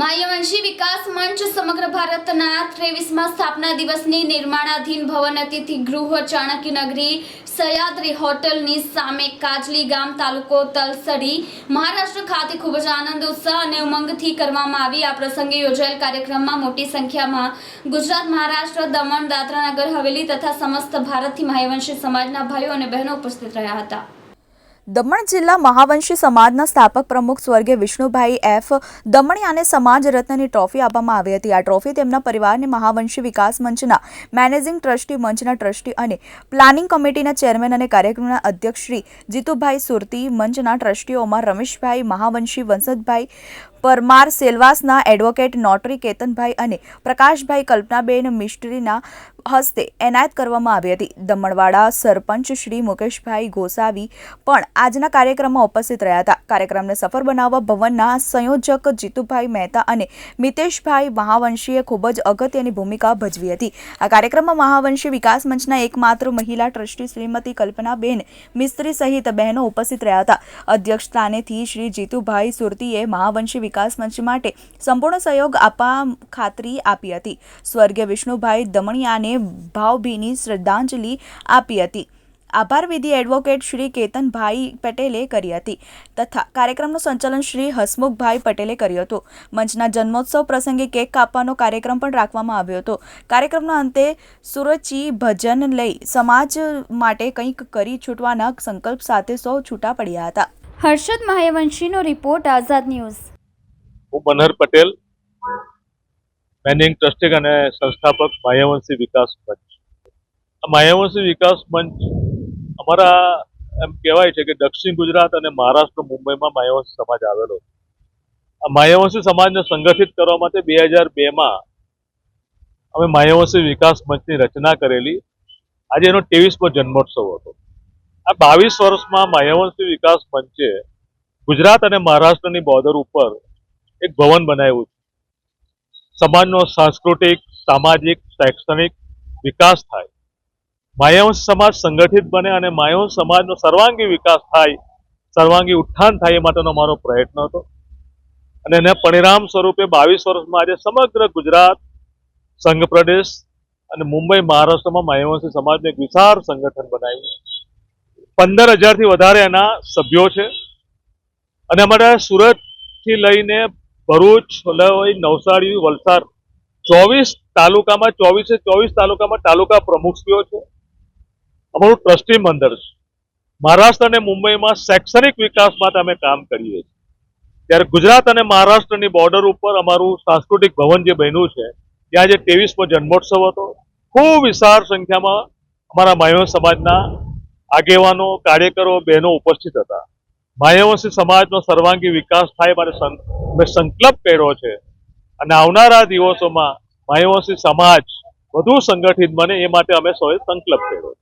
માયવંશી વિકાસ મંચ સમગ્ર ભારતના ત્રેવીસમાં સ્થાપના દિવસની નિર્માણાધીન ભવન અતિથિ ગૃહ ચાણક્ય નગરી સયાદ્રી હોટલની સામે કાજલી ગામ તાલુકો તલસરી મહારાષ્ટ્ર ખાતે ખૂબ જ આનંદ, ઉત્સાહ અને ઉમંગથી કરવામાં આવી. આ પ્રસંગે યોજાયેલ કાર્યક્રમમાં મોટી સંખ્યામાં ગુજરાત, મહારાષ્ટ્ર, દમણ, દાદરાનગર, હવેલી તથા સમસ્ત ભારતથી માયવંશી સમાજના ભાઈઓ અને બહેનો ઉપસ્થિત રહ્યા હતા. દમણ જિલ્લા મહાવંશી સમાજના સ્થાપક પ્રમુખ સ્વર્ગીય વિષ્ણુભાઈ એફ દમણિયાને સમાજ રત્નની ટ્રોફી આપવામાં આવી હતી. આ ટ્રોફી તેમના પરિવારને મહાવંશી વિકાસ મંચના મેનેજિંગ ટ્રસ્ટી મંચના ટ્રસ્ટી અને પ્લાનિંગ કમિટીના ચેરમેન અને કાર્યક્રમના અધ્યક્ષ શ્રી જીતુભાઈ સુરતી, મંચના ટ્રસ્ટીઓમાં રમેશભાઈ, મહાવંશી વંશજભાઈ પરમાર સેલવાસના એડવોકેટ નોટરી કેતનભાઈ અને પ્રકાશભાઈ કલ્પનાબેન મિસ્ટ્રીના હસ્તે એનાયત કરવામાં આવી હતી. દમણવાડા સરપંચ શ્રી મુકેશભાઈ ગોસાવી પણ આજના કાર્યક્રમમાં ઉપસ્થિત રહ્યા હતા. કાર્યક્રમને સફળ બનાવવા ભવનના સંયોજક જીતુભાઈ મહેતા અને મિતેશભાઈ મહાવંશીએ ખૂબ જ અગત્યની ભૂમિકા ભજવી હતી. આ કાર્યક્રમમાં મહાવંશી વિકાસ મંચના એકમાત્ર મહિલા ટ્રસ્ટી શ્રીમતી કલ્પનાબેન મિસ્ત્રી સહિત બહેનો ઉપસ્થિત રહ્યા હતા. અધ્યક્ષ સ્થાનેથી શ્રી જીતુભાઈ સુરતીએ મહાવંશી વિકાસ મંચ માટે સંપૂર્ણ સહયોગ આપવા ખાતરી આપી હતી. સ્વર્ગીય વિષ્ણુભાઈ દમણિયાને ભાવભીની શ્રદ્ધાંજલિ આપી હતી. આભાર વિધિ એડવોકેટ શ્રી કેતનભાઈ પટેલે કરી હતી તથા કાર્યક્રમનું સંચાલન શ્રી હસમુખભાઈ પટેલે કર્યું હતું. મંચના જન્મોત્સવ પ્રસંગે કેક કાપવાનો કાર્યક્રમ પણ રાખવામાં આવ્યો હતો. કાર્યક્રમના અંતે સુરચી ભજન લઈ સમાજ માટે કંઈક કરી છૂટવાના સંકલ્પ સાથે સૌ છૂટા પડ્યા હતા. હર્ષદ મહેવંશીનો રિપોર્ટ આઝાદ ન્યૂઝ. હું મનહર પટેલ, મેનેજિંગ ટ્રસ્ટી અને સંસ્થાપક માયાવંશી વિકાસ મંચ. આ માયાવંશી વિકાસ મંચ અમારા એમ કહેવાય છે કે દક્ષિણ ગુજરાત અને મહારાષ્ટ્ર, મુંબઈમાં માયાવંશી સમાજ આવેલો. આ માયાવંશી સમાજને સંગઠિત કરવા માટે બે હજાર બેમાં અમે માયાવંશી વિકાસ મંચની રચના કરેલી. આજે એનો ત્રેવીસમો જન્મોત્સવ હતો. આ બાવીસ વર્ષમાં માયાવંશી વિકાસ મંચે ગુજરાત અને મહારાષ્ટ્રની બોર્ડર ઉપર એક ભવન બનાવ્યું છે. સમાજનો સાંસ્કૃતિક, સામાજિક, શૈક્ષણિક વિકાસ થાય. માયાવંશ સમાજ સંગઠિત બને અને માયાવંશ સમાજનો સર્વાંગી વિકાસ થાય, સર્વાંગી ઉત્થાન થાય એ માટેનો મારો પ્રયત્ન હતો. અને એના પરિણામ સ્વરૂપે બાવીસ વર્ષમાં આજે સમગ્ર ગુજરાત, સંઘ પ્રદેશ અને મુંબઈ મહારાષ્ટ્રમાં માયાવંશી સમાજનું એક વિશાળ સંગઠન બનાવ્યું પંદર હજારથી વધારે એના સભ્યો છે. અને અમારા સુરતથી લઈને ભરૂચ નવસારી, વલસાડ. ચોવીસ તાલુકામાં, ચોવીસે ચોવીસ તાલુકામાં તાલુકા પ્રમુખશ્રીઓ છે. અમારું ટ્રસ્ટી મંડળ છે. મહારાષ્ટ્ર અને મુંબઈમાં શૈક્ષણિક વિકાસ માટે અમે કામ કરીએ છીએ. ત્યારે ગુજરાત અને મહારાષ્ટ્રની બોર્ડર ઉપર અમારું સાંસ્કૃતિક ભવન જે બન્યું છે, ત્યાં જે ત્રેવીસમો જન્મોત્સવ હતો, ખૂબ વિશાળ સંખ્યામાં અમારા માયો સમાજના આગેવાનો, કાર્યકરો, બહેનો ઉપસ્થિત હતા. માયાવંશી સમાજનો સર્વાંગી વિકાસ થાય મારે મેં સંકલ્પ કર્યો છે. અને આવનારા દિવસોમાં માયાવંશી સમાજ વધુ સંગઠિત બને એ માટે અમે સૌએ સંકલ્પ કર્યો